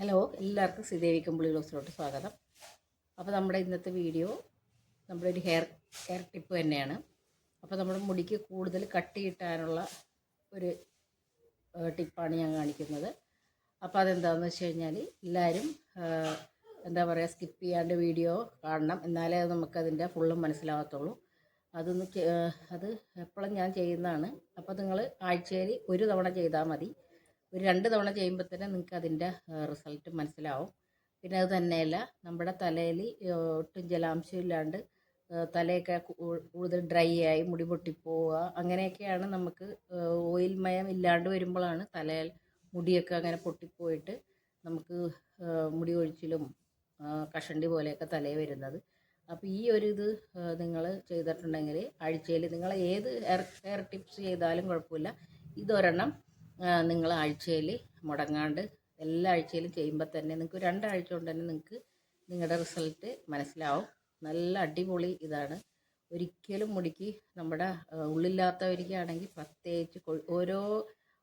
Hello എല്ലാവർക്കും ശ്രീദേവി കമ്പിളി ഗ്ലോസിലോട്ട് സ്വാഗതം. അപ്പോൾ നമ്മുടെ ഇന്നത്തെ വീഡിയോ നമ്മുടെ ഒരു ഹെയർ ഹെയർ ടിപ്പ് തന്നെയാണ്. അപ്പോൾ നമ്മുടെ മുടിക്ക് കൂടുതൽ കട്ടി കിട്ടാനുള്ള ഒരു ടിപ്പാണ് ഞാൻ കാണിക്കുന്നത്. അപ്പോൾ അതെന്താണെന്ന് വെച്ച് കഴിഞ്ഞാൽ എല്ലാവരും എന്താ പറയുക സ്കിപ്പ് ചെയ്യാണ്ട് വീഡിയോ കാണണം. എന്നാലേ നമുക്കതിന്റെ ഫുള്ളും മനസ്സിലാകത്തുള്ളൂ അതൊന്ന് അത് എപ്പോഴും ഞാൻ ചെയ്യുന്നതാണ്. അപ്പോൾ നിങ്ങൾ ആഴ്ചയിൽ ഒരു തവണ ചെയ്താൽ മതി. ഒരു രണ്ട് തവണ ചെയ്യുമ്പോൾ തന്നെ നിങ്ങൾക്ക് അതിന്റെ റിസൾട്ട് മനസ്സിലാവും. പിന്നെ അത് തന്നെയല്ല നമ്മുടെ തലയിൽ ഒട്ടും ജലാംശം ഇല്ലാണ്ട് തലയൊക്കെ കൂടുതൽ ഡ്രൈ ആയി മുടി പൊട്ടിപ്പോവുക അങ്ങനെയൊക്കെയാണ് നമുക്ക് ഓയിൽ മയം ഇല്ലാണ്ട് വരുമ്പോഴാണ് തലയിൽ മുടിയൊക്കെ അങ്ങനെ പൊട്ടിപ്പോയിട്ട് നമുക്ക് മുടി ഒഴിച്ചിലും കഷണ്ടി പോലെയൊക്കെ തലയിൽ വരുന്നത്. അപ്പോൾ ഈ ഒരു ഇത് നിങ്ങൾ ചെയ്തിട്ടുണ്ടെങ്കിൽ ആഴ്ചയിൽ നിങ്ങൾ ഏത് ഹെയർ ഹെയർ ടിപ്സ് ചെയ്താലും കുഴപ്പമില്ല. ഇതൊരെണ്ണം നിങ്ങൾ ആഴ്ചയിൽ മുടങ്ങാണ്ട് എല്ലാ ആഴ്ചയിലും ചെയ്യുമ്പോൾ തന്നെ നിങ്ങൾക്ക് രണ്ടാഴ്ച കൊണ്ട് തന്നെ നിങ്ങൾക്ക് നിങ്ങളുടെ റിസൾട്ട് മനസ്സിലാവും. നല്ല അടിപൊളി ഇതാണ്. ഒരിക്കലും മുടിക്ക് നമ്മുടെ ഉള്ളില്ലാത്തവരിക്കാണെങ്കിൽ പ്രത്യേകിച്ച് ഓരോ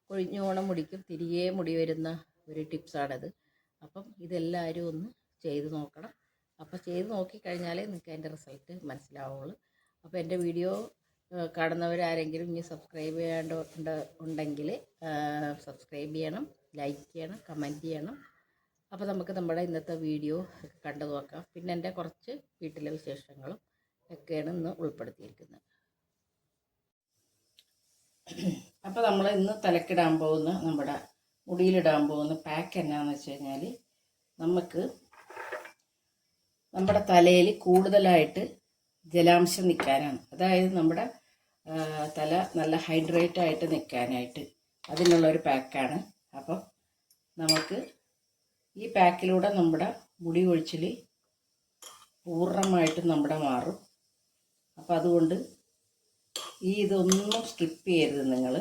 കൊഴിഞ്ഞു പോണ മുടിക്കും തിരികെ മുടി വരുന്ന ഒരു ടിപ്സാണിത് അപ്പം ഇതെല്ലാവരും ഒന്ന് ചെയ്ത് നോക്കണം. അപ്പോൾ ചെയ്ത് നോക്കിക്കഴിഞ്ഞാലേ നിങ്ങൾക്ക് അതിന്റെ റിസൾട്ട് മനസ്സിലാവുള്ളൂ. അപ്പോൾ എന്റെ വീഡിയോ കാണുന്നവരാരെങ്കിലും ഇനി സബ്സ്ക്രൈബ് ചെയ്യാണ്ട് ഉണ്ട്- ഉണ്ടെങ്കിൽ സബ്സ്ക്രൈബ് ചെയ്യണം ലൈക്ക് ചെയ്യണം കമന്റ് ചെയ്യണം. അപ്പോൾ നമുക്ക് നമ്മുടെ ഇന്നത്തെ വീഡിയോ കണ്ടു നോക്കാം. പിന്നെ എന്റെ കുറച്ച് വീട്ടിലെ വിശേഷങ്ങളും ഒക്കെയാണ് ഇന്ന് ഉൾപ്പെടുത്തിയിരിക്കുന്നത്. അപ്പോൾ നമ്മൾ ഇന്ന് തലക്കിടാൻ പോകുന്ന നമ്മുടെ മുടിയിലിടാൻ പോകുന്ന പാക്ക് എന്നാന്ന് വെച്ച് കഴിഞ്ഞാൽ നമുക്ക് നമ്മുടെ തലയിൽ കൂടുതലായിട്ട് ജലാംശം നിൽക്കാനാണ് അതായത് നമ്മുടെ തല നല്ല ഹൈഡ്രേറ്റ് ആയിട്ട് നിൽക്കാനായിട്ട് അതിനുള്ള ഒരു പാക്കാണ് അപ്പം നമുക്ക് ഈ പാക്കിലൂടെ നമ്മുടെ മുടി കൊഴിച്ചിൽ പൂർണമായിട്ടും നമ്മുടെ മാറും. അപ്പം അതുകൊണ്ട് ഈ ഇതൊന്നും സ്കിപ്പ് ചെയ്യരുത് നിങ്ങൾ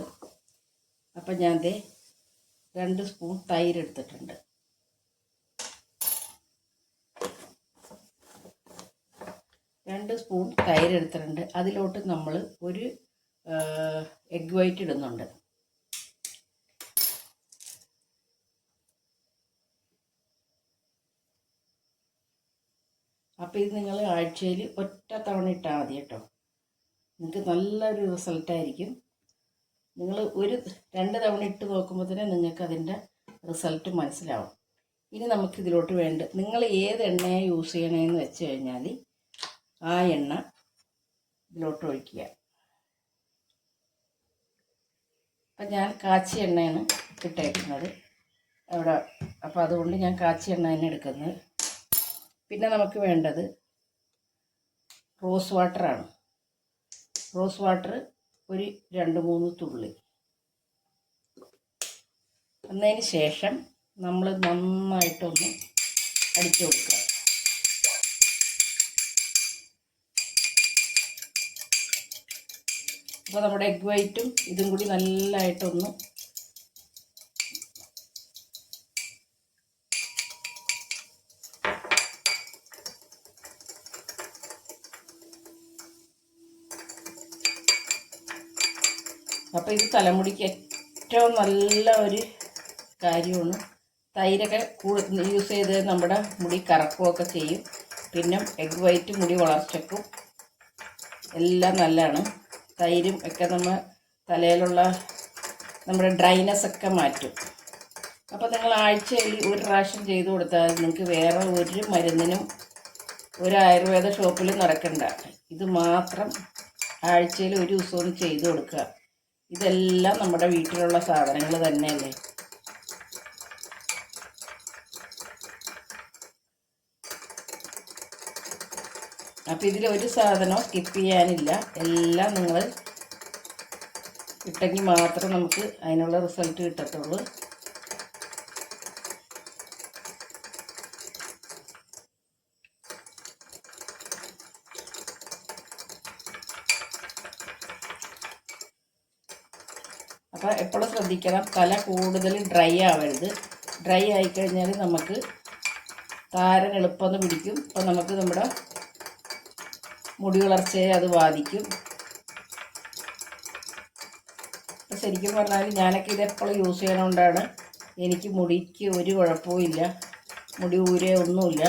അപ്പം ഞാൻ ദേ രണ്ട് സ്പൂൺ തൈര് എടുത്തിട്ടുണ്ട്. രണ്ട് സ്പൂൺ തൈര് എടുത്തിട്ടുണ്ട് അതിലോട്ട് നമ്മൾ ഒരു എഗ് വൈറ്റ് ഇടുന്നുണ്ട്. അപ്പോൾ ഇത് നിങ്ങൾ ആഴ്ചയിൽ ഒറ്റ തവണ ഇട്ടാൽ മതി കേട്ടോ. നിങ്ങൾക്ക് നല്ലൊരു റിസൾട്ടായിരിക്കും നിങ്ങൾ ഒരു രണ്ട് തവണ ഇട്ട് നോക്കുമ്പോൾ തന്നെ നിങ്ങൾക്ക് അതിന്റെ റിസൾട്ട് മനസ്സിലാവും. ഇനി നമുക്ക് ഇതിലോട്ട് വേണ്ട നിങ്ങൾ ഏത് എണ്ണയാണ് യൂസ് ചെയ്യണമെന്ന് വെച്ച് കഴിഞ്ഞാൽ ആ എണ്ണ ഇതിലോട്ട് ഒഴിക്കുക. അപ്പം ഞാൻ കാച്ചി എണ്ണയാണ് ഇട്ടേക്കുന്നത് അവിടെ അപ്പോൾ അതുകൊണ്ട് ഞാൻ കാച്ചി എണ്ണ തന്നെ എടുക്കുന്നത്. പിന്നെ നമുക്ക് വേണ്ടത് റോസ് വാട്ടറാണ്. റോസ് വാട്ടർ ഒരു രണ്ട് മൂന്ന് തുള്ളി. എന്നതിന് ശേഷം നമ്മൾ നന്നായിട്ടൊന്ന് അടിച്ചു കൊടുക്കുക. അപ്പോൾ നമ്മുടെ എഗ് വൈറ്റും ഇതും കൂടി നല്ലതായിട്ടൊന്ന് അപ്പോൾ ഇത് തലമുടിക്ക് ഏറ്റവും നല്ല ഒരു കാര്യമാണ്. തൈരൊക്കെ യൂസ് ചെയ്ത് നമ്മുടെ മുടി കറക്കുകയൊക്കെ ചെയ്യും. പിന്നെ എഗ് വൈറ്റ് മുടി വളർച്ചക്കും എല്ലാം നല്ലതാണ്. തൈരും ഒക്കെ നമ്മൾ തലയിലുള്ള നമ്മുടെ ഡ്രൈനസ് ഒക്കെ മാറ്റും. അപ്പോൾ നിങ്ങൾ ആഴ്ചയിൽ ഒരു പ്രാവശ്യം ചെയ്ത് കൊടുത്താൽ നിങ്ങൾക്ക് വേറെ ഒരു മരുന്നിനും ഒരു ആയുർവേദ ഷോപ്പിൽ നടക്കണ്ട. ഇത് മാത്രം ആഴ്ചയിൽ ഒരു ദിവസം ഒന്ന് ചെയ്ത് കൊടുക്കുക. ഇതെല്ലാം നമ്മുടെ വീട്ടിലുള്ള സാധനങ്ങൾ തന്നെയല്ലേ? അപ്പോൾ ഇതിൽ ഒരു സാധനവും സ്കിപ്പ് ചെയ്യാനില്ല. എല്ലാം നിങ്ങൾ ഇട്ടെങ്കിൽ മാത്രം നമുക്ക് അതിനുള്ള റിസൾട്ട് കിട്ടത്തുള്ളൂ. അപ്പോൾ എപ്പോഴും ശ്രദ്ധിക്കണം. തല കൂടുതൽ ഡ്രൈ ആവരുത്. ഡ്രൈ ആയിക്കഴിഞ്ഞാൽ നമുക്ക് താരൻ എളുപ്പമെന്ന് പിടിക്കും. അപ്പോൾ നമുക്ക് നമ്മുടെ മുടി വളർച്ചയെ അത് ബാധിക്കും. ശരിക്കും പറഞ്ഞാൽ ഞാനൊക്കെ ഇത് എപ്പോഴും യൂസ് ചെയ്യണോണ്ടാണ് എനിക്ക് മുടിക്ക് ഒരു കുഴപ്പവും ഇല്ല. മുടി ഊരെ ഒന്നുമില്ല.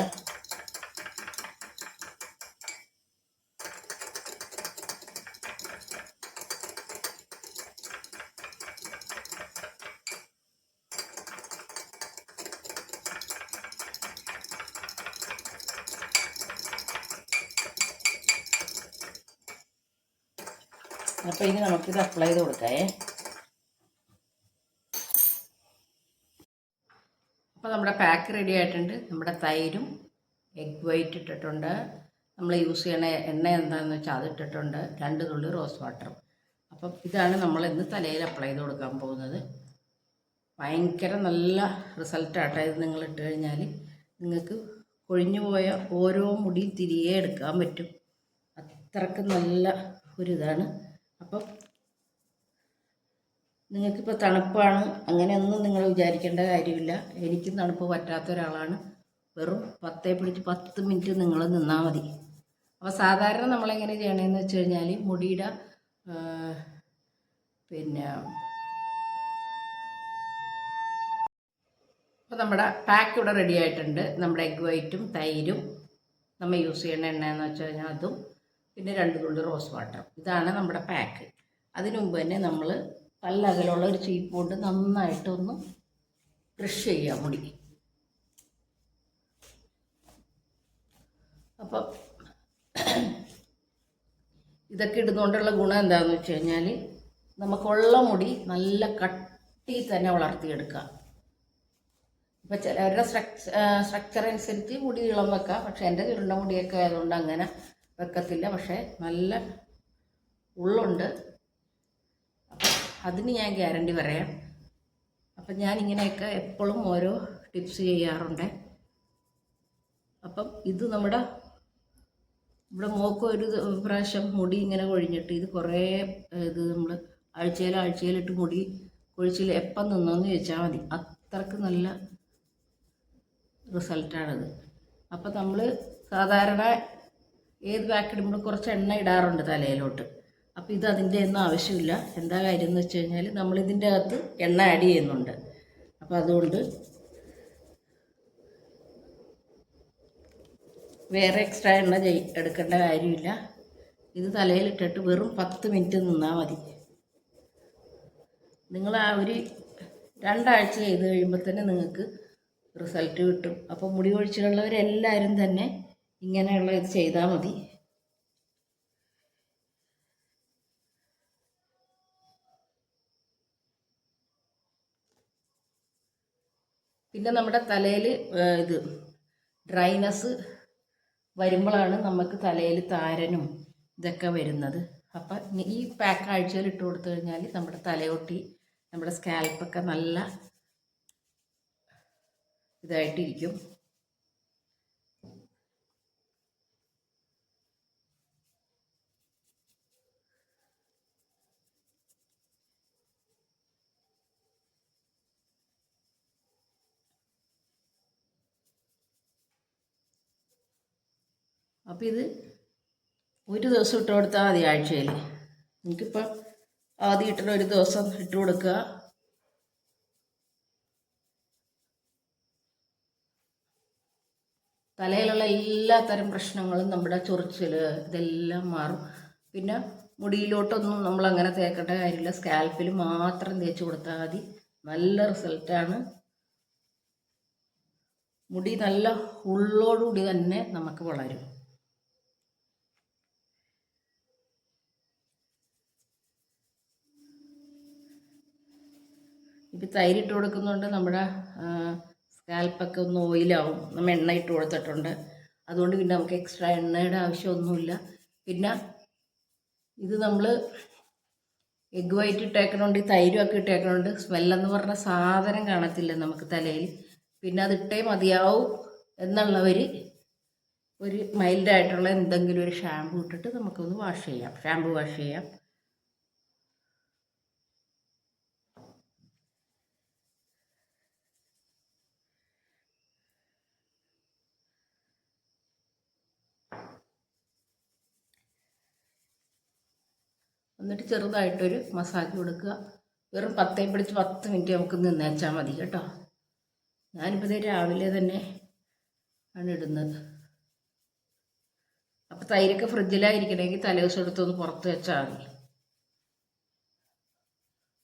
നമുക്കിത് അപ്ലൈ ചെയ്ത് കൊടുക്കാമേ അപ്പോൾ നമ്മുടെ പാക്ക് റെഡി ആയിട്ടുണ്ട്. നമ്മുടെ തൈരും എഗ് വൈറ്റ് ഇട്ടിട്ടുണ്ട്. നമ്മൾ യൂസ് ചെയ്യണ എണ്ണ എന്താണെന്ന് വെച്ചാൽ അത് ഇട്ടിട്ടുണ്ട്. രണ്ട് തുള്ളി റോസ് വാട്ടറും അപ്പം ഇതാണ് നമ്മൾ ഇന്ന് തലയിൽ അപ്ലൈ ചെയ്ത് കൊടുക്കാൻ പോകുന്നത്. ഭയങ്കര നല്ല റിസൾട്ടാട്ടോ ഇത് നിങ്ങൾ ഇട്ട് കഴിഞ്ഞാൽ. നിങ്ങൾക്ക് കൊഴിഞ്ഞു പോയ ഓരോ മുടിയും തിരികെ എടുക്കാൻ പറ്റും. അത്രയ്ക്ക് നല്ല ഒരു ഇതാണ്. അപ്പം നിങ്ങൾക്കിപ്പോൾ തണുപ്പാണ്. അങ്ങനെയൊന്നും നിങ്ങൾ വിചാരിക്കേണ്ട കാര്യമില്ല. എനിക്കും തണുപ്പ് പറ്റാത്ത ഒരാളാണ്. വെറും പത്തേ പിടിച്ച് പത്ത് മിനിറ്റ് നിങ്ങൾ നിന്നാൽ മതി. അപ്പോൾ സാധാരണ നമ്മളെങ്ങനെ ചെയ്യണമെന്ന് വെച്ച് കഴിഞ്ഞാൽ മുടിയുടെ പിന്നെ അപ്പോൾ നമ്മുടെ പാക്ക് ഇവിടെ റെഡി ആയിട്ടുണ്ട്. നമ്മുടെ എഗ് വൈറ്റും തൈരും നമ്മൾ യൂസ് ചെയ്യുന്ന എണ്ണയെന്ന് വെച്ച് കഴിഞ്ഞാൽ അതും. പിന്നെ രണ്ട് തുള്ളി റോസ് വാട്ടർ ഇതാണ് നമ്മുടെ പാക്ക് അതിനു മുമ്പ് തന്നെ നമ്മൾ നല്ല അകലുള്ള ഒരു ചീപ്പ് കൊണ്ട് നന്നായിട്ടൊന്ന് ബ്രഷ് ചെയ്യാം മുടി. അപ്പം ഇതൊക്കെ ഇടുന്നുകൊണ്ടുള്ള ഗുണം എന്താണെന്ന് വെച്ച് കഴിഞ്ഞാൽ നമുക്കുള്ള മുടി നല്ല കട്ടി തന്നെ വളർത്തിയെടുക്കാം ഇപ്പം ചിലവരുടെ സ്ട്രക്ചർ അനുസരിച്ച് മുടി ഇളം വെക്കാം. പക്ഷെ എന്റെ ചുരുണ്ട മുടിയൊക്കെ ആയതുകൊണ്ട് അങ്ങനെ വെക്കത്തില്ല. പക്ഷേ നല്ല ഉള്ളുണ്ട്. അതിന് ഞാൻ ഗ്യാരണ്ടി പറയാം. അപ്പം ഞാൻ ഇങ്ങനെയൊക്കെ എപ്പോഴും ഓരോ ടിപ്സ് ചെയ്യാറുണ്ട്. അപ്പം ഇത് നമ്മുടെ ഇവിടെ മോക്ക് ഒരു പ്രാവശ്യം മുടി ഇങ്ങനെ കൊഴിഞ്ഞിട്ട് ഇത് കുറേ ഇത് നമ്മൾ ആഴ്ചയിൽ ആഴ്ചയിലിട്ട് മുടി കൊഴിച്ചിൽ എപ്പം നിന്നോന്ന് ചോദിച്ചാൽ മതി. അത്രയ്ക്ക് നല്ല റിസൾട്ടാണിത്. അപ്പം നമ്മൾ സാധാരണ ഏത് പാക്ക് ഇടുമ്പോൾ കുറച്ച് എണ്ണ ഇടാറുണ്ട് തലയിലോട്ട്. അപ്പോൾ ഇത് അതിന്റെ ഒന്നും ആവശ്യമില്ല. എന്താ കാര്യം എന്ന് വെച്ച് കഴിഞ്ഞാൽ നമ്മളിതിന്റെ അകത്ത് എണ്ണ ആഡ് ചെയ്യുന്നുണ്ട്. അപ്പോൾ അതുകൊണ്ട് വേറെ എക്സ്ട്രാ എണ്ണ എടുക്കേണ്ട കാര്യമില്ല. ഇത് തലയിലിട്ടിട്ട് വെറും പത്ത് മിനിറ്റ് നിന്നാൽ മതി. നിങ്ങൾ ആ ഒരു രണ്ടാഴ്ച ചെയ്ത് കഴിയുമ്പോൾ തന്നെ നിങ്ങൾക്ക് റിസൾട്ട് കിട്ടും. അപ്പോൾ മുടി കൊഴിച്ചിലുള്ളവരെല്ലാവരും തന്നെ ഇങ്ങനെയുള്ള ഇത് ചെയ്താൽ മതി. പിന്നെ നമ്മുടെ തലയിൽ ഇത് ഡ്രൈനസ് വരുമ്പോഴാണ് നമുക്ക് തലയിൽ താരനും ഇതൊക്കെ വരുന്നത്. അപ്പം ഈ പാക്ക് ആഴ്ചയിൽ ഇട്ട് കൊടുത്തു കഴിഞ്ഞാൽ നമ്മുടെ തലയൊട്ടി നമ്മുടെ സ്കാൽപ്പൊക്കെ നല്ല ഇതായിട്ടിരിക്കും. അപ്പോൾ ഇത് ഒരു ദിവസം ഇട്ട് കൊടുത്താൽ മതി ആഴ്ചയിൽ. എനിക്കിപ്പം ആദ്യം ഇട്ടിട്ട് ഒരു ദിവസം ഇട്ട് കൊടുക്കുക. തലയിലുള്ള എല്ലാ തരം പ്രശ്നങ്ങളും നമ്മുടെ ചൊറിച്ചിൽ ഇതെല്ലാം മാറും. പിന്നെ മുടിയിലോട്ടൊന്നും നമ്മൾ അങ്ങനെ തേക്കേണ്ട കാര്യമില്ല. സ്കാൽപ്പിൽ മാത്രം തേച്ച് കൊടുത്താൽ മതി. നല്ല റിസൾട്ടാണ് മുടി നല്ല ഉള്ളോടുകൂടി തന്നെ നമുക്ക് വളരും. ഇപ്പം തൈര് ഇട്ട് കൊടുക്കുന്നതുകൊണ്ട് നമ്മുടെ സ്കാൽപ്പൊക്കെ ഒന്ന് ഓയിലാവും. നമ്മൾ എണ്ണ ഇട്ട് കൊടുത്തിട്ടുണ്ട്. അതുകൊണ്ട് പിന്നെ നമുക്ക് എക്സ്ട്രാ എണ്ണയുടെ ആവശ്യമൊന്നുമില്ല. പിന്നെ ഇത് നമ്മൾ എഗ് വൈറ്റ് ഇട്ടേക്കണോണ്ട് തൈരും ഒക്കെ ഇട്ടേക്കണോണ്ട് സ്മെല്ലെന്ന് പറഞ്ഞ സാധനം കാണത്തില്ല നമുക്ക് തലയിൽ പിന്നെ അത് ഇട്ടേ മതിയാവും എന്നുള്ളവർ ഒരു മൈൽഡായിട്ടുള്ള എന്തെങ്കിലും ഒരു ഷാമ്പു ഇട്ടിട്ട് നമുക്കൊന്ന് വാഷ് ചെയ്യാം. ഷാമ്പു വാഷ് ചെയ്യാം. എന്നിട്ട് ചെറുതായിട്ടൊരു മസാജ് കൊടുക്കുക. വെറും പത്തേ പിടിച്ച് പത്ത് മിനിറ്റ് നമുക്ക് നിന്നേച്ചാൽ മതി കേട്ടോ. ഞാനിപ്പോൾ ദേ രാവിലെ തന്നെ ആണ് ഇടുന്നത്. അപ്പം തൈരൊക്കെ ഫ്രിഡ്ജിലായിരിക്കണമെങ്കിൽ തലേദിവസം എടുത്തൊന്ന് പുറത്ത് വെച്ചാൽ മതി.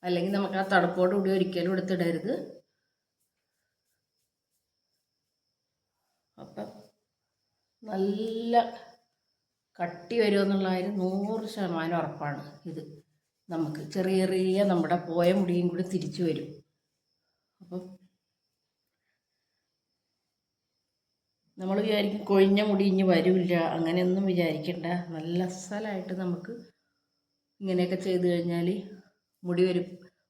അല്ലെങ്കിൽ നമുക്ക് ആ തണുപ്പോട് കൂടി ഒരിക്കലും എടുത്തിടരുത്. അപ്പം നല്ല കട്ടി വരുമെന്നുള്ള കാര്യം നൂറ് ശതമാനം ഉറപ്പാണ്. ഇത് നമുക്ക് ചെറിയ ചെറിയ നമ്മുടെ പോയ മുടിയും കൂടി തിരിച്ചു വരും. അപ്പം നമ്മൾ വിചാരിക്കും കൊഴിഞ്ഞ മുടി ഇനി വരില്ല. അങ്ങനെയൊന്നും വിചാരിക്കണ്ട. നല്ല അസലായിട്ട് നമുക്ക് ഇങ്ങനെയൊക്കെ ചെയ്ത് കഴിഞ്ഞാൽ മുടി വരും.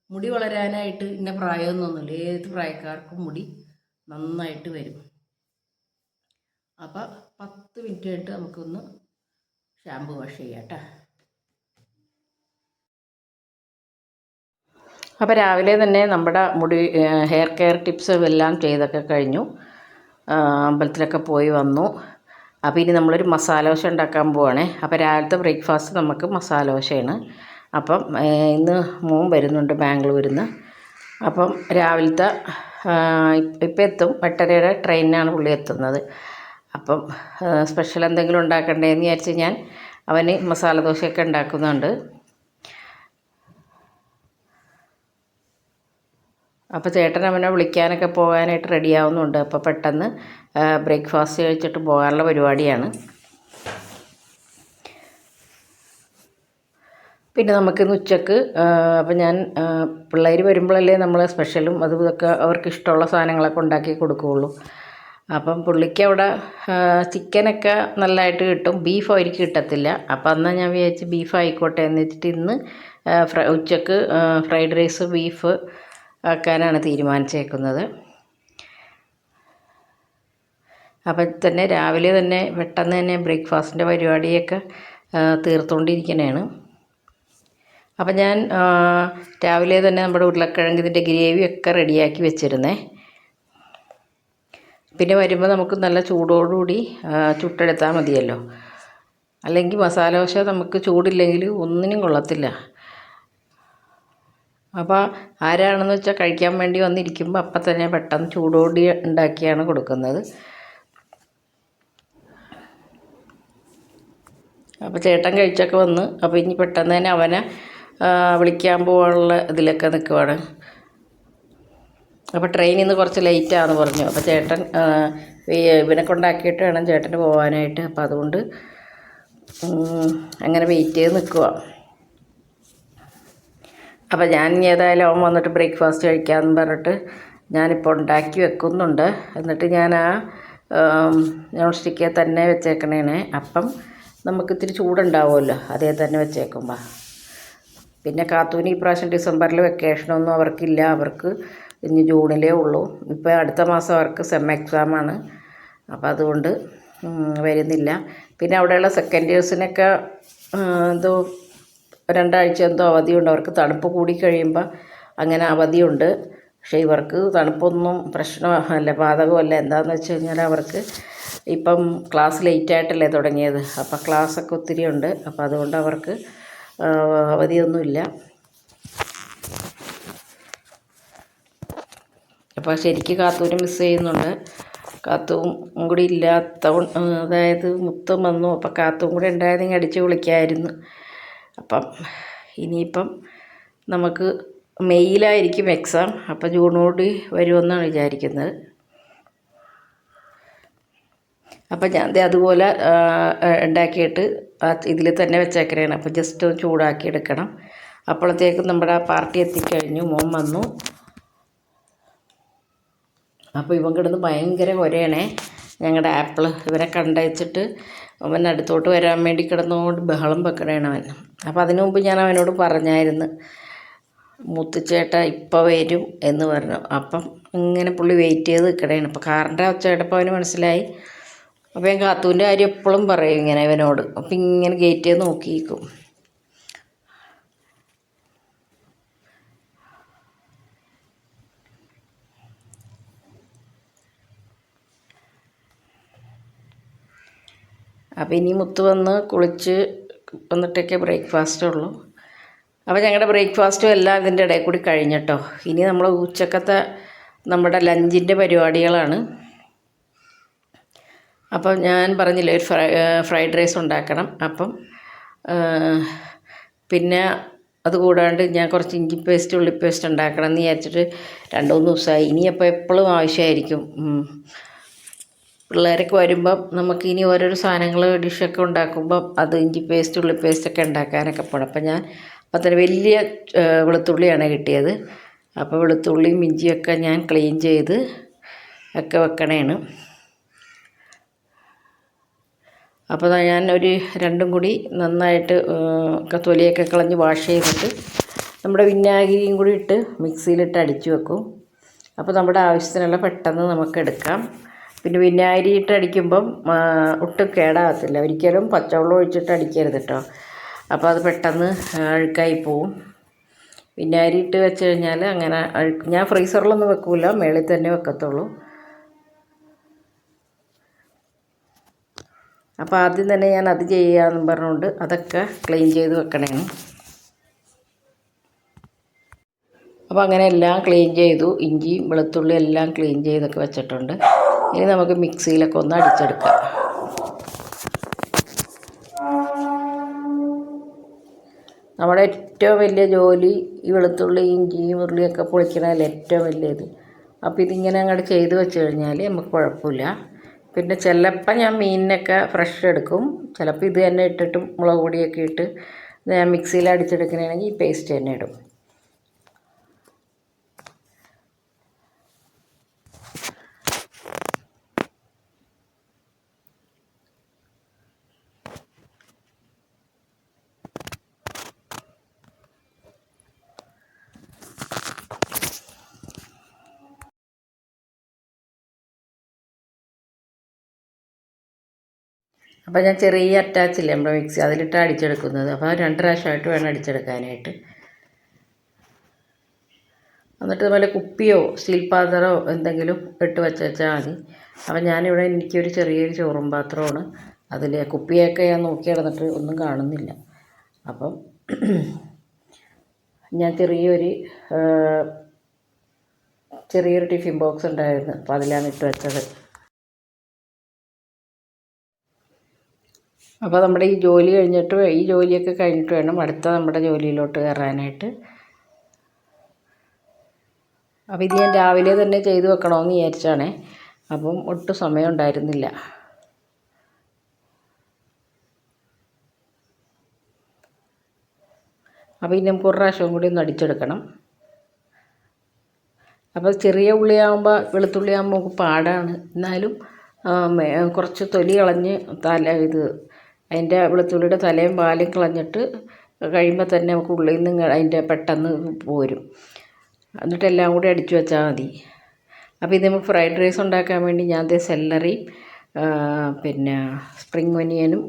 മുടി വളരാനായിട്ട് ഇന്ന പ്രായമൊന്നുമില്ല ഏത് പ്രായക്കാർക്കും മുടി നന്നായിട്ട് വരും. അപ്പം പത്ത് മിനിറ്റ് ആയിട്ട് നമുക്കൊന്ന് ഷാമ്പു വാഷ് ചെയ്യാം അപ്പോൾ രാവിലെ തന്നെ നമ്മുടെ മുടി ഹെയർ കെയർ ടിപ്സ് എല്ലാം ചെയ്തൊക്കെ കഴിഞ്ഞു. അമ്പലത്തിലൊക്കെ പോയി വന്നു. അപ്പോൾ ഇനി നമ്മളൊരു മസാല ദോശ ഉണ്ടാക്കാൻ പോവാണേ. അപ്പോൾ രാവിലത്തെ ബ്രേക്ക്ഫാസ്റ്റ് നമുക്ക് മസാല ദോശയാണ്. അപ്പം ഇന്ന് മോൻ വരുന്നുണ്ട് ബാംഗ്ലൂരിൽ നിന്ന് അപ്പം രാവിലത്തെ ഇപ്പം എത്തും. എട്ടരയുടെ ട്രെയിനിനാണ് പുള്ളി എത്തുന്നത്. അപ്പം സ്പെഷ്യൽ എന്തെങ്കിലും ഉണ്ടാക്കണ്ടേന്ന് വിചാരിച്ച് ഞാൻ അവന് മസാല ദോശയൊക്കെ ഉണ്ടാക്കുന്നുണ്ട്. അപ്പോൾ ചേട്ടൻ അവനെ വിളിക്കാനൊക്കെ പോകാനായിട്ട് റെഡിയാവുന്നുണ്ട്. അപ്പോൾ പെട്ടെന്ന് ബ്രേക്ക്ഫാസ്റ്റ് കഴിച്ചിട്ട് പോകാനുള്ള പരിപാടിയാണ്. പിന്നെ നമുക്കിന്ന് ഉച്ചയ്ക്ക് അപ്പം ഞാൻ പിള്ളേർ വരുമ്പോഴല്ലേ നമ്മൾ സ്പെഷ്യലും അതും ഇതൊക്കെ അവർക്ക് ഇഷ്ടമുള്ള സാധനങ്ങളൊക്കെ ഉണ്ടാക്കി കൊടുക്കുകയുള്ളൂ. അപ്പം പുള്ളിക്ക് അവിടെ ചിക്കനൊക്കെ നല്ലതായിട്ട് കിട്ടും. ബീഫ് അവർക്ക് കിട്ടത്തില്ല. അപ്പം അന്ന് ഞാൻ വിചാരിച്ച് ബീഫ് ആയിക്കോട്ടെ എന്ന് വെച്ചിട്ട് ഇന്ന് ഫ്രൈ ഉച്ചയ്ക്ക് ഫ്രൈഡ് റൈസ് ബീഫ് ആക്കാനാണ് തീരുമാനിച്ചേക്കുന്നത്. അപ്പം തന്നെ രാവിലെ തന്നെ പെട്ടെന്ന് തന്നെ ബ്രേക്ക്ഫാസ്റ്റിന്റെ പരിപാടിയൊക്കെ തീർത്തുകൊണ്ടിരിക്കണേണ്. അപ്പം ഞാൻ രാവിലെ തന്നെ നമ്മുടെ ഉരുളക്കിഴങ്ങ് ഇതിന്റെ ഗ്രേവിയൊക്കെ റെഡിയാക്കി വെച്ചിരുന്നേ. പിന്നെ വരുമ്പോൾ നമുക്ക് നല്ല ചൂടോടുകൂടി ചുട്ടെടുത്താൽ മതിയല്ലോ. അല്ലെങ്കിൽ മസാല ദോശ നമുക്ക് ചൂടില്ലെങ്കിൽ ഒന്നിനും കൊള്ളത്തില്ല. അപ്പോൾ ആരാണെന്ന് വെച്ചാൽ കഴിക്കാൻ വേണ്ടി വന്നിരിക്കുമ്പോൾ അപ്പം തന്നെ പെട്ടെന്ന് ചൂടോടി ഉണ്ടാക്കിയാണ് കൊടുക്കുന്നത്. അപ്പോൾ ചേട്ടൻ കഴിച്ചൊക്കെ വന്ന് അപ്പോൾ ഇനി പെട്ടെന്ന് തന്നെ അവനെ വിളിക്കാൻ പോകാനുള്ള ഇതിലൊക്കെ നിൽക്കുവാണ് അപ്പോൾ ട്രെയിൻ ഇന്ന് കുറച്ച് ലേറ്റാന്ന് പറഞ്ഞു. അപ്പോൾ ചേട്ടൻ ഇവനെ കൊണ്ടാക്കിയിട്ട് വേണം ചേട്ടന് പോകാനായിട്ട് അപ്പോൾ അതുകൊണ്ട് അങ്ങനെ വെയിറ്റ് ചെയ്ത് നിൽക്കുക അപ്പോൾ ഞാൻ ഏതായാലും അവൻ വന്നിട്ട് ബ്രേക്ക്ഫാസ്റ്റ് കഴിക്കാമെന്ന് പറഞ്ഞിട്ട് ഞാനിപ്പോൾ ഉണ്ടാക്കി വെക്കുന്നുണ്ട്. എന്നിട്ട് ഞാൻ ആ നോൺ സ്റ്റിക്കെ തന്നെ വെച്ചേക്കണേനെ അപ്പം നമുക്ക് ഇത്തിരി ചൂടുണ്ടാവുമല്ലോ അതേ തന്നെ വെച്ചേക്കുമ്പോൾ പിന്നെ കാത്തൂന് ഈ പ്രാവശ്യം ഡിസംബറിൽ വെക്കേഷനൊന്നും അവർക്കില്ല. അവർക്ക് ഇനി ജൂണിലേ ഉള്ളൂ. ഇപ്പോൾ അടുത്ത മാസം അവർക്ക് സെം എക്സാമാണ് അപ്പോൾ അതുകൊണ്ട് വരുന്നില്ല. പിന്നെ അവിടെയുള്ള സെക്കൻഡ് ഇയേഴ്സിനൊക്കെ എന്തോ രണ്ടാഴ്ച എന്തോ അവധിയുണ്ട്. അവർക്ക് തണുപ്പ് കൂടി കഴിയുമ്പോൾ അങ്ങനെ അവധിയുണ്ട്. പക്ഷേ ഇവർക്ക് തണുപ്പൊന്നും പ്രശ്നമല്ല ബാധകമല്ല. എന്താണെന്ന് വെച്ച് കഴിഞ്ഞാൽ അവർക്ക് ഇപ്പം ക്ലാസ് ലേറ്റായിട്ടല്ലേ തുടങ്ങിയത്. അപ്പം ക്ലാസ്സൊക്കെ ഒത്തിരി ഉണ്ട്. അപ്പോൾ അതുകൊണ്ട് അവർക്ക് അവധിയൊന്നുമില്ല. അപ്പോൾ ശരിക്ക് കാത്തൂര് മിസ് ചെയ്യുന്നുണ്ട്. കാത്തും കൂടി ഇല്ലാത്ത അതായത് മുത്തും വന്നു. അപ്പം കാത്തും കൂടി ഉണ്ടായിരുന്നെങ്കിൽ അടിച്ച് വിളിക്കായിരുന്നു അപ്പം ഇനിയിപ്പം നമുക്ക് മെയ്യിലായിരിക്കും എക്സാം അപ്പോൾ ജൂണോടി വരുമെന്നാണ് വിചാരിക്കുന്നത്. അപ്പം ഞാൻ അതുപോലെ ഉണ്ടാക്കിയിട്ട് ഇതിൽ തന്നെ വെച്ചേക്കണേണ്. അപ്പോൾ ജസ്റ്റ് ഒന്ന് ചൂടാക്കി എടുക്കണം. അപ്പോഴത്തേക്കും നമ്മുടെ ആ പാർട്ടി എത്തിക്കഴിഞ്ഞു. മോൻ വന്നു. അപ്പോൾ ഇവൻ കിടന്ന് ഭയങ്കര കൊരയണേ ഞങ്ങളുടെ ആപ്പിൾ ഇവരെ കണ്ടയച്ചിട്ട് അവൻ അടുത്തോട്ട് വരാൻ വേണ്ടി കിടന്നുകൊണ്ട് ബഹളം വെക്കണേണ് അവൻ. അപ്പോൾ അതിനു മുമ്പ് ഞാൻ അവനോട് പറഞ്ഞായിരുന്നു മുത്തുച്ചേട്ട ഇപ്പോൾ വരും എന്ന് പറഞ്ഞു. അപ്പം ഇങ്ങനെ പുള്ളി വെയിറ്റ് ചെയ്ത് നിൽക്കണേണ് അപ്പോൾ കാറിന്റെ ഒച്ചയടപ്പം അവന് മനസ്സിലായി. അപ്പോൾ ഞാൻ കാത്തൂന്റെ കാര്യം എപ്പോഴും പറയും ഇങ്ങനെ ഇവനോട്. അപ്പം ഇങ്ങനെ ഗേറ്റ് ചെയ്ത് നോക്കിയിരിക്കും. അപ്പോൾ ഇനി മുത്ത് വന്ന് കുളിച്ച് വന്നിട്ടൊക്കെ ബ്രേക്ക്ഫാസ്റ്റേ ഉള്ളൂ. അപ്പോൾ ഞങ്ങളുടെ ബ്രേക്ക്ഫാസ്റ്റും എല്ലാം ഇതിന്റെ ഇടയിൽ കൂടി കഴിഞ്ഞിട്ടോ. ഇനി നമ്മൾ ഉച്ചക്കത്തെ നമ്മുടെ ലഞ്ചിന്റെ പരിപാടികളാണ്. അപ്പം ഞാൻ പറഞ്ഞില്ലേ ഒരു ഫ്രൈ ഫ്രൈഡ് റൈസ് ഉണ്ടാക്കണം. അപ്പം പിന്നെ അതുകൂടാണ്ട് ഞാൻ കുറച്ച് ഇഞ്ചി പേസ്റ്റ് ഉള്ളി പേസ്റ്റ് ഉണ്ടാക്കണം എന്ന് വിചാരിച്ചിട്ട് രണ്ട് മൂന്ന് ദിവസമായി. ഇനിയപ്പോൾ എപ്പോഴും ആവശ്യമായിരിക്കും. പിള്ളേരൊക്കെ വരുമ്പം നമുക്ക് ഇനി ഓരോരോ സാധനങ്ങൾ ഡിഷൊക്കെ ഉണ്ടാക്കുമ്പം അത് ഇഞ്ചി പേസ്റ്റ് ഉള്ളി പേസ്റ്റൊക്കെ ഉണ്ടാക്കാനൊക്കെ പോകണം അപ്പം ഞാൻ അപ്പം തന്നെ വലിയ വെളുത്തുള്ളിയാണ് കിട്ടിയത്. അപ്പോൾ വെളുത്തുള്ളിയും ഇഞ്ചിയൊക്കെ ഞാൻ ക്ലീൻ ചെയ്ത് ഒക്കെ വെക്കണേണ്. അപ്പോൾ ഞാൻ ഒരു രണ്ടും കൂടി നന്നായിട്ട് ഒക്കെ തൊലിയൊക്കെ കളഞ്ഞ് വാഷ് ചെയ്തിട്ട് നമ്മുടെ വിനാഗിരിയും കൂടി ഇട്ട് മിക്സിയിലിട്ട് അടിച്ചു വെക്കും. അപ്പോൾ നമ്മുടെ ആവശ്യത്തിനുള്ള പെട്ടെന്ന് നമുക്ക് എടുക്കാം. പിന്നെ വിനാഗിരി ഇട്ട് ഒട്ടും കേടാകത്തില്ല. ഒരിക്കലും പച്ചവെള്ളം ഒഴിച്ചിട്ട് അടിക്കരുത് കേട്ടോ അപ്പോൾ അത് പെട്ടെന്ന് അഴുക്കായി പോവും. വിനാഗിരി ഇട്ട് വെച്ച് കഴിഞ്ഞാൽ അങ്ങനെ അഴുക്ക് ഞാൻ ഫ്രീസറിലൊന്നും വെക്കില്ല മേളിൽ തന്നെ വെക്കത്തുള്ളൂ. അപ്പോൾ ആദ്യം തന്നെ ഞാൻ അത് ചെയ്യാമെന്നും പറഞ്ഞുകൊണ്ട് അതൊക്കെ ക്ലീൻ ചെയ്ത് വെക്കണേ അപ്പോൾ അങ്ങനെ എല്ലാം ക്ലീൻ ചെയ്തു. ഇഞ്ചിയും വെളുത്തുള്ളി എല്ലാം ക്ലീൻ ചെയ്തൊക്കെ വെച്ചിട്ടുണ്ട്. ഇനി നമുക്ക് മിക്സിയിലൊക്കെ ഒന്ന് അടിച്ചെടുക്കാം. നമ്മുടെ ഏറ്റവും വലിയ ജോലി ഈ വെളുത്തുള്ളി ഇഞ്ചിയും ഉരുളിയൊക്കെ പൊളിക്കണതല്ല ഏറ്റവും വലിയത്. അപ്പോൾ ഇതിങ്ങനെ അങ്ങോട്ട് ചെയ്ത് വെച്ച് കഴിഞ്ഞാൽ നമുക്ക് കുഴപ്പമില്ല. പിന്നെ ചിലപ്പോൾ ഞാൻ മീനിനൊക്കെ ഫ്രഷ് എടുക്കും. ചിലപ്പോൾ ഇത് തന്നെ ഇട്ടിട്ട് മുളക് പൊടിയൊക്കെ ഇട്ട് ഞാൻ മിക്സിയിൽ അടിച്ചെടുക്കണമെങ്കിൽ ഈ പേസ്റ്റ് തന്നെ ഇടും. അപ്പോൾ ഞാൻ ചെറിയ അറ്റാച്ചില്ലേ നമ്മുടെ മിക്സി അതിലിട്ട് അടിച്ചെടുക്കുന്നത്. അപ്പോൾ രണ്ട് പ്രാവശ്യമായിട്ട് വേണം അടിച്ചെടുക്കാനായിട്ട്. എന്നിട്ട് നല്ല കുപ്പിയോ സ്റ്റീൽ പാത്രമോ എന്തെങ്കിലും ഇട്ട് വെച്ച് വെച്ചാൽ മതി. അപ്പം ഞാനിവിടെ എനിക്കൊരു ചെറിയൊരു ചോറും പാത്രമാണ്. അതിൽ കുപ്പിയൊക്കെ ഞാൻ നോക്കി നടന്നിട്ട് ഒന്നും കാണുന്നില്ല. അപ്പം ഞാൻ ചെറിയൊരു ചെറിയൊരു ടിഫിൻ ബോക്സ് ഉണ്ടായിരുന്നു. അപ്പോൾ അതിലാണ് ഇട്ട് വെച്ചത്. അപ്പോൾ നമ്മുടെ ഈ ജോലി കഴിഞ്ഞിട്ട് ഈ ജോലിയൊക്കെ കഴിഞ്ഞിട്ട് വേണം അടുത്ത നമ്മുടെ ജോലിയിലോട്ട് കയറാനായിട്ട്. അപ്പോൾ ഇത് ഞാൻ രാവിലെ തന്നെ ചെയ്തു വെക്കണമെന്ന് വിചാരിച്ചാണേ. അപ്പം ഒട്ടും സമയം ഉണ്ടായിരുന്നില്ല. അപ്പോൾ ഇനി നമുക്ക് ഒരു പ്രാവശ്യം കൂടി ഒന്ന് അടിച്ചെടുക്കണം. അപ്പോൾ ചെറിയ ഉള്ളിയാകുമ്പോൾ വെളുത്തുള്ളിയാകുമ്പോൾ നമുക്ക് പാടാണ്. എന്നാലും കുറച്ച് തൊലി കളഞ്ഞ് തല ഇത് അതിന്റെ വെളുത്തുള്ളിയുടെ തലയും പാലും കളഞ്ഞിട്ട് കഴിയുമ്പോൾ തന്നെ നമുക്ക് ഉള്ളിൽ നിന്ന് അതിന്റെ പെട്ടെന്ന് പോരും. എന്നിട്ട് എല്ലാം കൂടി അടിച്ചു വെച്ചാൽ മതി. അപ്പോൾ ഇത് നമുക്ക് ഫ്രൈഡ് റൈസ് ഉണ്ടാക്കാൻ വേണ്ടി ഞാൻ ദേ സെല്ലറി പിന്നെ സ്പ്രിങ് ഒനിയനും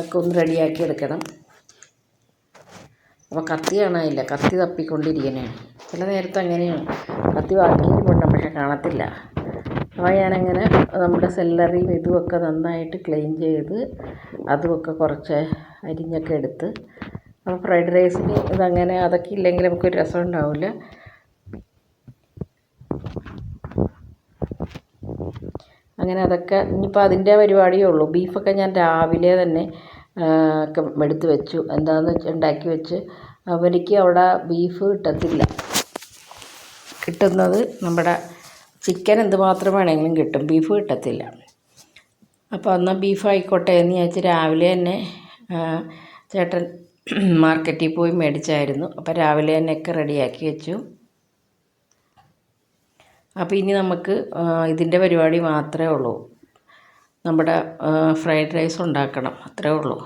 ഒക്കെ ഒന്ന് റെഡിയാക്കി എടുക്കണം. അപ്പോൾ കത്തി കാണാനില്ല. കത്തി തപ്പിക്കൊണ്ടിരിക്കണേ. ചില നേരത്ത് അങ്ങനെയാണ്. കത്തി വാങ്ങിയിരിപ്പുണ്ട് പക്ഷെ കാണത്തില്ല. അപ്പോൾ ഞാനങ്ങനെ നമ്മുടെ സെല്ലറിയും ഇതുമൊക്കെ നന്നായിട്ട് ക്ലീൻ ചെയ്ത് അതുമൊക്കെ കുറച്ച് അരിഞ്ഞൊക്കെ എടുത്ത് അപ്പോൾ ഫ്രൈഡ് റൈസിന് ഇതങ്ങനെ അതൊക്കെ ഇല്ലെങ്കിൽ നമുക്കൊരു രസം ഉണ്ടാവില്ല അങ്ങനെ അതൊക്കെ ഇനിയിപ്പോൾ അതിന്റെ പരിപാടിയേ ഉള്ളൂ. ബീഫൊക്കെ ഞാൻ രാവിലെ തന്നെ ഒക്കെ എടുത്ത് വെച്ചു. എന്താണെന്ന് വെച്ചാൽ ഉണ്ടാക്കി വെച്ച്. അവർക്ക് അവിടെ ബീഫ് കിട്ടത്തില്ല. കിട്ടുന്നത് നമ്മുടെ ചിക്കൻ എന്തുമാത്രം വേണമെങ്കിലും കിട്ടും. ബീഫ് കിട്ടത്തില്ല. അപ്പോൾ എന്നാൽ ബീഫ് ആയിക്കോട്ടെ എന്ന് വിചാരിച്ച് രാവിലെ തന്നെ ചേട്ടൻ മാർക്കറ്റിൽ പോയി മേടിച്ചായിരുന്നു. അപ്പോൾ രാവിലെ തന്നെ ഒക്കെ റെഡിയാക്കി വെച്ചു. അപ്പോൾ ഇനി നമുക്ക് ഇതിന്റെ പരിപാടി മാത്രമേ ഉള്ളൂ. നമ്മുടെ ഫ്രൈഡ് റൈസ് ഉണ്ടാക്കണം. അത്രേ ഉള്ളൂ.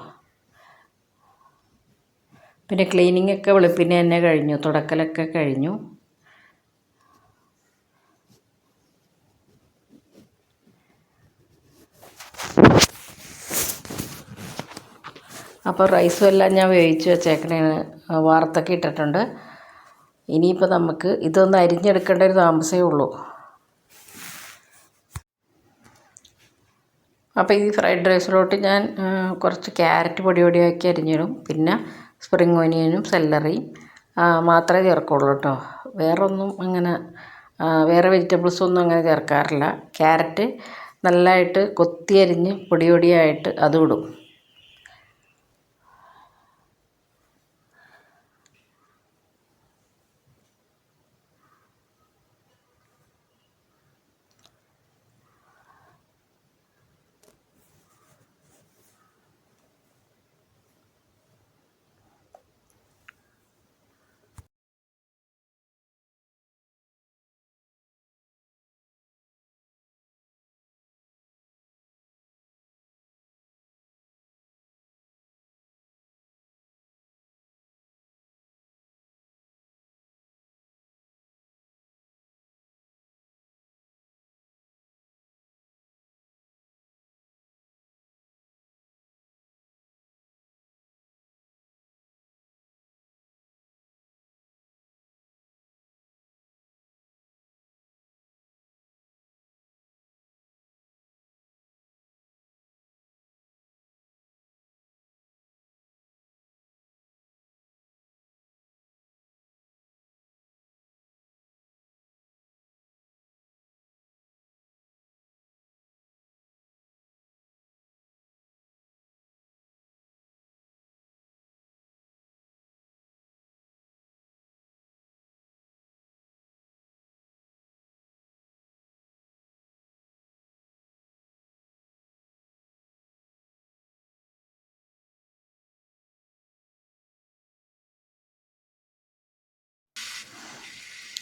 പിന്നെ ക്ലീനിങ് ഒക്കെ വെളുപ്പിനെ തന്നെ കഴിഞ്ഞു. തുടക്കലൊക്കെ കഴിഞ്ഞു. അപ്പോൾ റൈസും എല്ലാം ഞാൻ വേവിച്ച് വെച്ചേക്കണേന് വാർത്തൊക്കെ ഇട്ടിട്ടുണ്ട്. ഇനിയിപ്പോൾ നമുക്ക് ഇതൊന്ന് അരിഞ്ഞെടുക്കേണ്ട ഒരു താമസമേ ഉള്ളൂ. അപ്പോൾ ഈ ഫ്രൈഡ് റൈസിലോട്ട് ഞാൻ കുറച്ച് ക്യാരറ്റ് പൊടി പൊടിയാക്കി അരിഞ്ഞിടും. പിന്നെ സ്പ്രിങ് ഓനിയനും സെല്ലറിയും മാത്രമേ ചേർക്കുള്ളൂ കേട്ടോ. വേറൊന്നും അങ്ങനെ വേറെ വെജിറ്റബിൾസ് ഒന്നും അങ്ങനെ ചേർക്കാറില്ല. ക്യാരറ്റ് നല്ലതായിട്ട് കൊത്തി അരിഞ്ഞ് പൊടി പൊടിയായിട്ട് അതും ഇടും.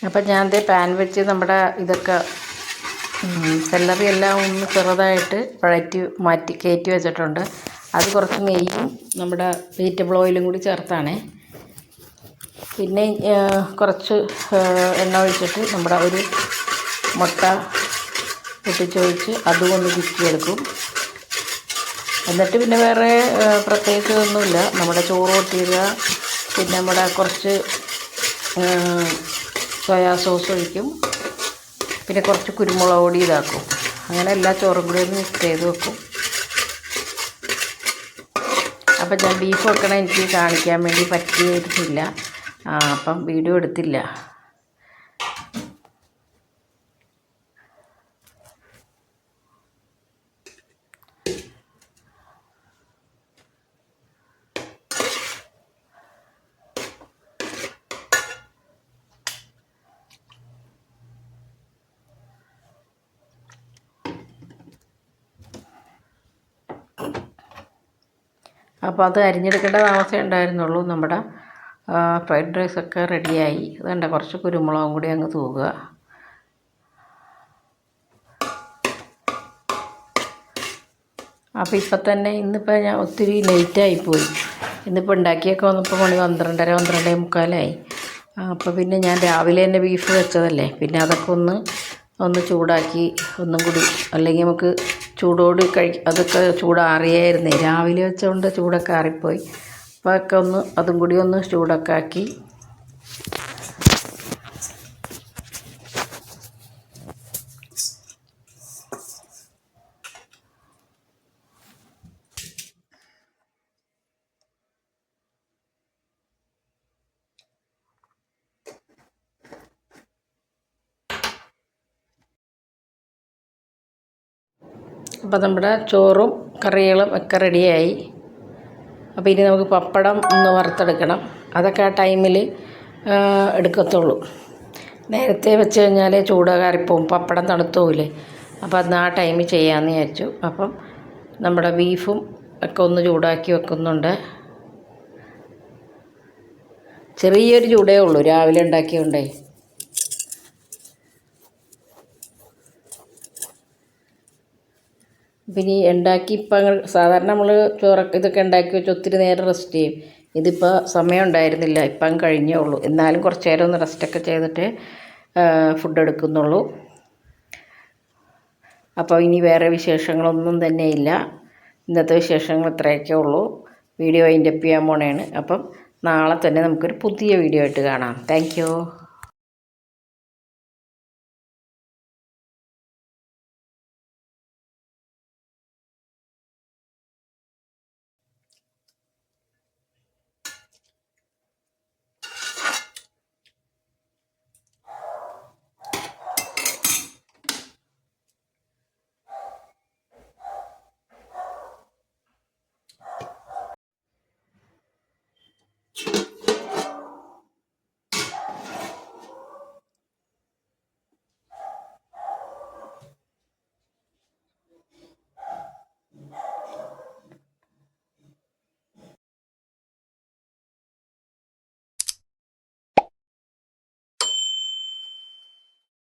അപ്പം ഞാൻ ദേ പാൻ വെച്ച് നമ്മുടെ ഇതൊക്കെ സെല്ലറി എല്ലാം ഒന്ന് ചെറുതായിട്ട് വഴറ്റി മാറ്റി കയറ്റി വെച്ചിട്ടുണ്ട്. അത് കുറച്ച് നെയ്യും നമ്മുടെ വെജിറ്റബിൾ ഓയിലും കൂടി ചേർത്താണേ. പിന്നെ കുറച്ച് എണ്ണ ഒഴിച്ചിട്ട് നമ്മുടെ ഒരു മുട്ട പൊട്ടിച്ചൊഴിച്ച് അതുകൊണ്ട് ചുറ്റിയെടുക്കും. എന്നിട്ട് പിന്നെ വേറെ പ്രത്യേകിച്ച് ഒന്നുമില്ല നമ്മുടെ ചോറ് പൊട്ടിയിടുക പിന്നെ നമ്മുടെ കുറച്ച് സോയാ സോസ് ഒഴിക്കും. പിന്നെ കുറച്ച് കുരുമുളക് പൊടി ഇതാക്കും. അങ്ങനെ എല്ലാ ചോറും കൂടി ഒന്ന് മിക്സ് ചെയ്ത് വെക്കും. അപ്പം ഞാൻ ബീഫ് വെക്കണ എനിക്ക് കാണിക്കാൻ വേണ്ടി പറ്റിയിട്ടില്ല. അപ്പം വീഡിയോ എടുത്തില്ല. അപ്പോൾ അത് അരിഞ്ഞെടുക്കേണ്ട താമസമേ ഉണ്ടായിരുന്നുള്ളൂ. നമ്മുടെ ഫ്രൈഡ് റൈസൊക്കെ റെഡിയായി. അതുകൊണ്ട് കുറച്ച് കുരുമുളകും കൂടി അങ്ങ് തൂകുക. അപ്പോൾ ഇപ്പം തന്നെ ഇന്നിപ്പോൾ ഞാൻ ഒത്തിരി ലേറ്റായി പോയി. ഇന്നിപ്പോൾ ഉണ്ടാക്കിയൊക്കെ വന്നപ്പോൾ മണി പന്ത്രണ്ടര പന്ത്രണ്ടേ മുക്കാലായി. അപ്പോൾ പിന്നെ ഞാൻ രാവിലെ തന്നെ ബീഫ് വെച്ചതല്ലേ. പിന്നെ അതൊക്കെ ഒന്ന് ഒന്ന് ചൂടാക്കി ഒന്നും കൂടി അല്ലെങ്കിൽ നമുക്ക് ചൂടോട് കഴി അതൊക്കെ ചൂടാറിയായിരുന്നേ. രാവിലെ വെച്ചതുകൊണ്ട് ചൂടൊക്കെ ആറിപ്പോയി. അപ്പോൾ ഒക്കെ ഒന്ന് അതും കൂടി ഒന്ന് ചൂടൊക്കെ ആക്കി. അപ്പോൾ നമ്മുടെ ചോറും കറികളും ഒക്കെ റെഡിയായി. അപ്പോൾ ഇനി നമുക്ക് പപ്പടം ഒന്ന് വറുത്തെടുക്കണം. അതൊക്കെ ആ ടൈമിൽ എടുക്കത്തുള്ളൂ. നേരത്തെ വെച്ച് കഴിഞ്ഞാൽ ചൂട് കയറിപ്പോവും പപ്പടം തണുത്തുമില്ലേ അപ്പോൾ അന്ന് ആ ടൈമിൽ ചെയ്യാമെന്ന് വിചാരിച്ചു. അപ്പം നമ്മുടെ ബീഫും ഒക്കെ ഒന്ന് ചൂടാക്കി വെക്കുന്നുണ്ട്. ചെറിയൊരു ചൂടേ ഉള്ളൂ രാവിലെ ഉണ്ടാക്കിയോണ്ടേ. പിന്നെ ഈ ഉണ്ടാക്കി ഇപ്പം സാധാരണ നമ്മൾ ചോറൊക്കെ ഇതൊക്കെ ഉണ്ടാക്കി വെച്ച് ഒത്തിരി നേരം റെസ്റ്റ് ചെയ്യും. ഇതിപ്പോൾ സമയം ഉണ്ടായിരുന്നില്ല. ഇപ്പം കഴിഞ്ഞേ ഉള്ളൂ. എന്നാലും കുറച്ച് നേരം ഒന്ന് റെസ്റ്റൊക്കെ ചെയ്തിട്ട് ഫുഡ് എടുക്കുന്നുള്ളൂ. അപ്പോൾ ഇനി വേറെ വിശേഷങ്ങളൊന്നും തന്നെ ഇല്ല. ഇന്നത്തെ വിശേഷങ്ങൾ ഇത്രയൊക്കെ ഉള്ളൂ. വീഡിയോ അതിന്റെ ചെയ്യാൻ പോണേണ്. അപ്പം നാളെ തന്നെ നമുക്കൊരു പുതിയ വീഡിയോ ആയിട്ട് കാണാം. താങ്ക്